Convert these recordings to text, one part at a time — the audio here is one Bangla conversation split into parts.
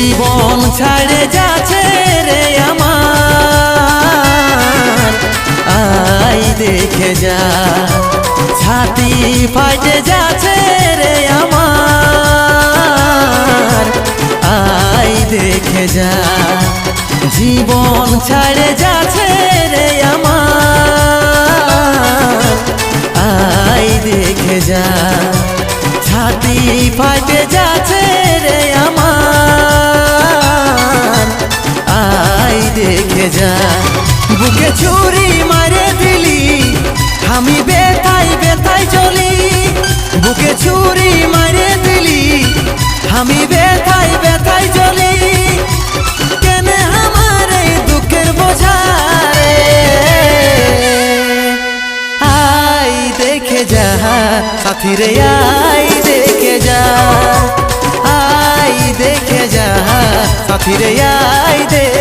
জীবন ছাড়ে যাচ্ছে রে আমার। আই দেখে যা, ছাতি ফাটে যাচ্ছে রে আমার। আই দেখে যা, জীবন ছাড়ে যাচ্ছে আমি বেতাই বেতাই চলি, বুকে ছুরি মারে দিলি। আমি বেতাই বেতাই চলি দুঃখের আই দেখে সাথী রে, আই দেখে যা। আই দেখে যা, সাথী রে, আই দেখে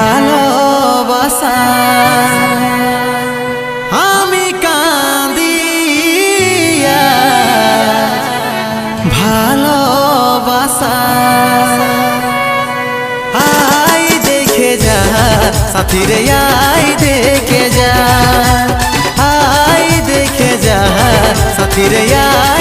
ভালোবাসা। আমি কাঁদিয়া ভালোবাসা। আই দেখে যা সাথী রে আই দেখে যা। আই দেখে যা সাথী রে আই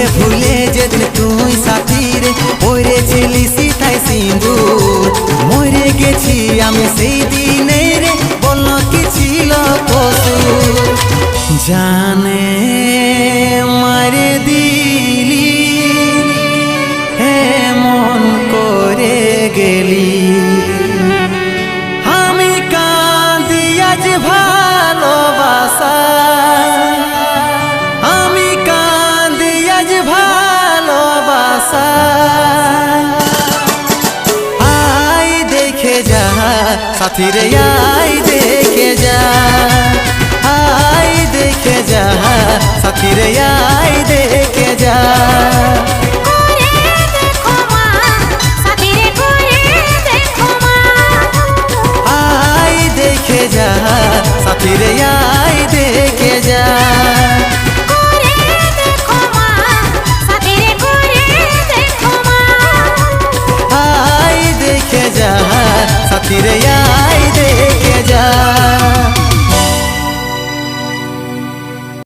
রে ভুলে যেতে তুই সাথী রে ওরে ছিলি সিতাই সিন্দুর মরে গেছি আমি সেই সাথী রে আই দেখে যা আই দেখে যা সাথী রে আই দেখে যা। করে দেখো মা সাথীরে আই দেখে যা আই দেখে যা। সাথীরে আই দেখে যা রে